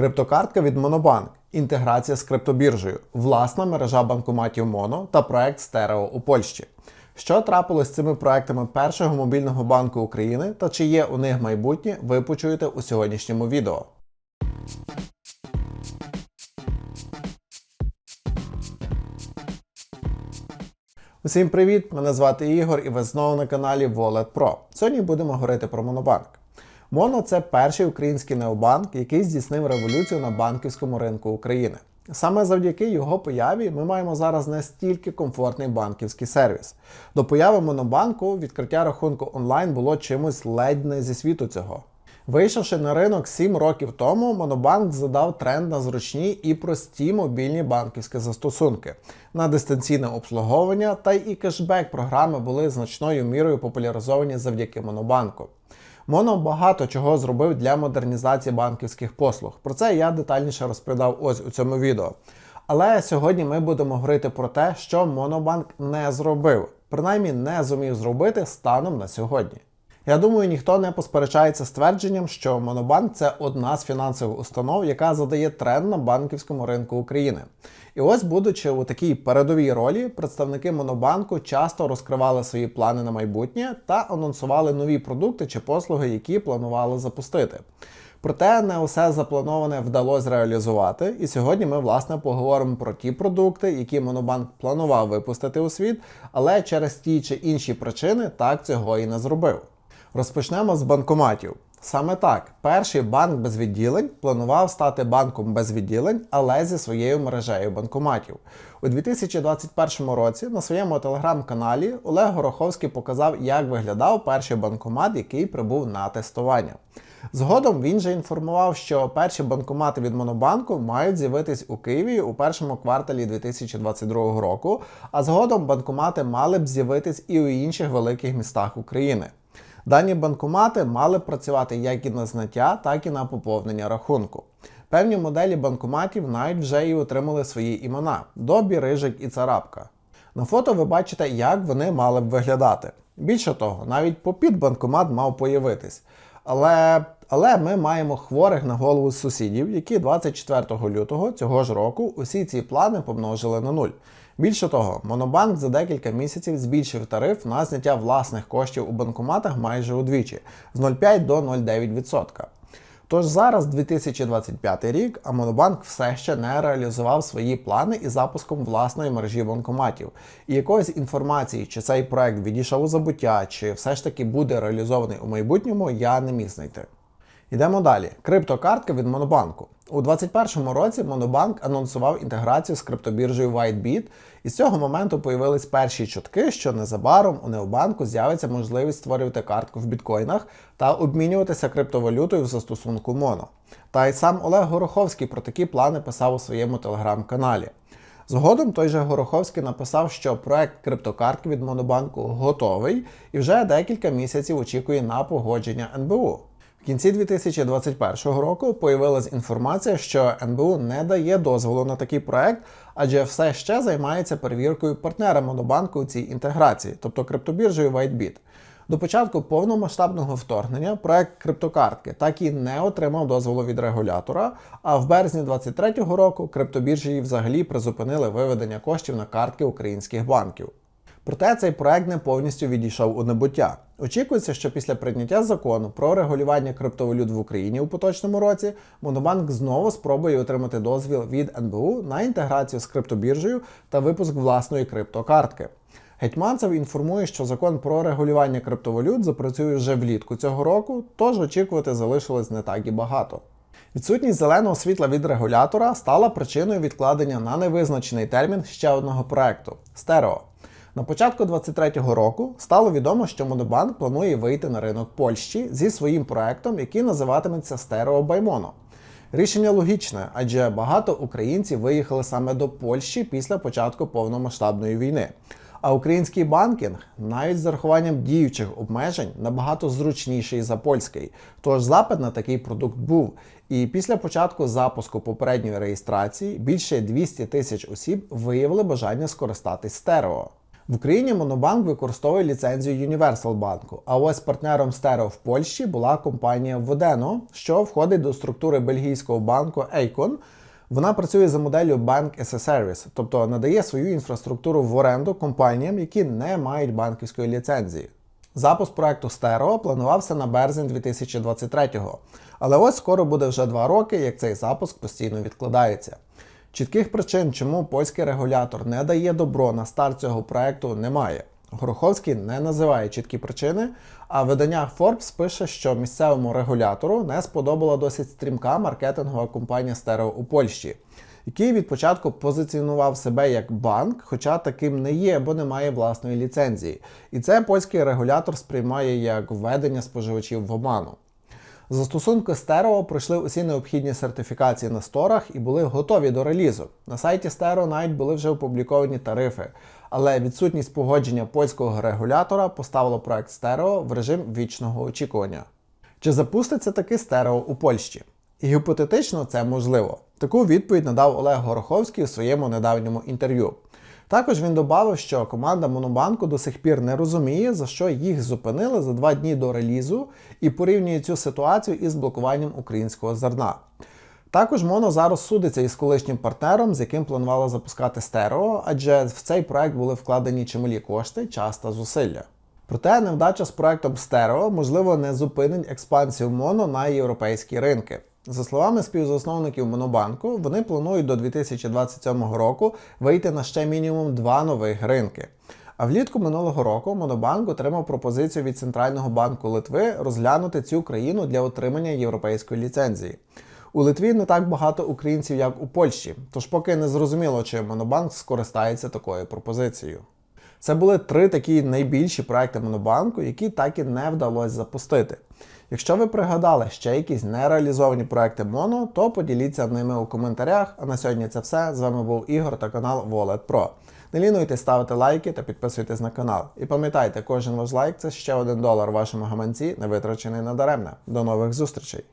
Криптокартка від Monobank, інтеграція з криптобіржею, власна мережа банкоматів Моно та проект Стерео у Польщі. Що трапилось з цими проектами першого мобільного банку України та чи є у них майбутнє, ви почуєте у сьогоднішньому відео. Усім привіт! Мене звати Ігор і ви знову на каналі Wallet Pro. Сьогодні будемо говорити про Монобанк. Моно це перший український необанк, який здійснив революцію на банківському ринку України. Саме завдяки його появі ми маємо зараз настільки комфортний банківський сервіс. До появи Монобанку відкриття рахунку онлайн було чимось ледь не зі світу цього. Вийшовши на ринок 7 років тому, Монобанк задав тренд на зручні і прості мобільні банківські застосунки, на дистанційне обслуговування та і кешбек програми були значною мірою популяризовані завдяки Монобанку. Моно багато чого зробив для модернізації банківських послуг. Про це я детальніше розповідав ось у цьому відео. Але сьогодні ми будемо говорити про те, що Монобанк не зробив, принаймні не зумів зробити станом на сьогодні. Я думаю, ніхто не посперечається з твердженням, що Монобанк це одна з фінансових установ, яка задає тренд на банківському ринку України. І ось, будучи у такій передовій ролі, представники Монобанку часто розкривали свої плани на майбутнє та анонсували нові продукти чи послуги, які планували запустити. Проте не усе заплановане вдалося реалізувати, і сьогодні ми власне поговоримо про ті продукти, які Монобанк планував випустити у світ, але через ті чи інші причини так цього і не зробив. Розпочнемо з банкоматів. Саме так, перший банк без відділень планував стати банком без відділень, але зі своєю мережею банкоматів. У 2021 році на своєму телеграм-каналі Олег Гороховський показав, як виглядав перший банкомат, який прибув на тестування. Згодом він же інформував, що перші банкомати від Монобанку мають з'явитись у Києві у першому кварталі 2022 року, а згодом банкомати мали б з'явитись і у інших великих містах України. Дані банкомати мали працювати як і на зняття, так і на поповнення рахунку. Певні моделі банкоматів навіть вже і отримали свої імена Добі, Рижик і Царапка. На фото ви бачите, як вони мали б виглядати. Більше того, навіть попід банкомат мав появитись. Але але ми маємо хворих на голову сусідів, які 24 лютого цього ж року усі ці плани помножили на нуль. Більше того, Монобанк за декілька місяців збільшив тариф на зняття власних коштів у банкоматах майже удвічі з 0,5 до 0,9%. Тож зараз 2025 рік, а Монобанк все ще не реалізував свої плани із запуском власної мережі банкоматів. І якоїсь інформації, чи цей проект відійшов у забуття, чи все ж таки буде реалізований у майбутньому, я не міг знайти. Йдемо далі. Криптокартка від Монобанку. У 2021 році Монобанк анонсував інтеграцію з криптобіржею WhiteBit, і з цього моменту появились перші чутки, що незабаром у Необанку з'явиться можливість створювати картку в біткоїнах та обмінюватися криптовалютою в застосунку Моно. Та й сам Олег Гороховський про такі плани писав у своєму телеграм-каналі. Згодом той же Гороховський написав, що проект криптокартки від Монобанку готовий і вже декілька місяців очікує на погодження НБУ. В кінці 2021 року появилась інформація, що НБУ не дає дозволу на такий проект, адже все ще займається перевіркою партнера Монобанку у цій інтеграції, тобто криптобіржею WhiteBit. До початку повномасштабного вторгнення проект криптокартки так і не отримав дозволу від регулятора. А в березні 2023 року криптобіржі взагалі призупинили виведення коштів на картки українських банків. Проте цей проект не повністю відійшов у небуття. Очікується, що після прийняття закону про регулювання криптовалют в Україні у поточному році Монобанк знову спробує отримати дозвіл від НБУ на інтеграцію з криптобіржею та випуск власної криптокартки. Гетьманцев інформує, що закон про регулювання криптовалют запрацює вже влітку цього року, тож очікувати залишилось не так і багато. Відсутність зеленого світла від регулятора стала причиною відкладення на невизначений термін ще одного проекту стерео. На початку 2023 року стало відомо, що Монобанк планує вийти на ринок Польщі зі своїм проектом, який називатиметься Стерео Баймоно. Рішення логічне, адже багато українців виїхали саме до Польщі після початку повномасштабної війни. А український банкінг, навіть з зарахуванням діючих обмежень, набагато зручніший за польський. Тож запит на такий продукт був. І після початку запуску попередньої реєстрації більше 200 тисяч осіб виявили бажання скористатись стерео. В Україні Монобанк використовує ліцензію Universal банку, а ось партнером Стерео в Польщі була компанія Vodeno, що входить до структури бельгійського банку Eikon. Вона працює за моделлю Bank as a Service, тобто надає свою інфраструктуру в оренду компаніям, які не мають банківської ліцензії. Запуск проекту Стерео планувався на березень 2023-го, але ось скоро буде вже два роки, як цей запуск постійно відкладається. Чітких причин, чому польський регулятор не дає добро на старт цього проекту, немає. Гороховський не називає чіткі причини, а видання Forbes пише, що місцевому регулятору не сподобала досить стрімка маркетингова компанія Стерео у Польщі, який від початку позиціонував себе як банк, хоча таким не є, бо не має власної ліцензії. І це польський регулятор сприймає як введення споживачів в оману. Застосунки Stereo пройшли усі необхідні сертифікації на сторах і були готові до релізу. На сайті Stereo навіть були вже опубліковані тарифи, але відсутність погодження польського регулятора поставило проект Stereo в режим вічного очікування. Чи запуститься таки Stereo у Польщі? І гіпотетично це можливо. Таку відповідь надав Олег Гороховський у своєму недавньому інтерв'ю. Також він додав, що команда Монобанку до сих пір не розуміє, за що їх зупинили за два дні до релізу, і порівнює цю ситуацію із блокуванням українського зерна. Також Моно зараз судиться із колишнім партнером, з яким планувала запускати стерео, адже в цей проект були вкладені чималі кошти, час та зусилля. Проте невдача з проектом Стерео, можливо, не зупинить експансію Моно на європейські ринки. За словами співзасновників Монобанку, вони планують до 2027 року вийти на ще мінімум два нових ринки. А влітку минулого року Монобанк отримав пропозицію від Центрального банку Литви розглянути цю країну для отримання європейської ліцензії. У Литві не так багато українців, як у Польщі, тож поки не зрозуміло, чи Монобанк скористається такою пропозицією. Це були три такі найбільші проекти Монобанку, які так і не вдалося запустити. Якщо ви пригадали ще якісь нереалізовані проекти Моно, то поділіться ними у коментарях. А на сьогодні це все. З вами був Ігор та канал Wallet Pro. Не лінуйте ставити лайки та підписуйтесь на канал. І пам'ятайте, кожен ваш лайк це ще один долар вашому гаманці, не витрачений надаремне. До нових зустрічей!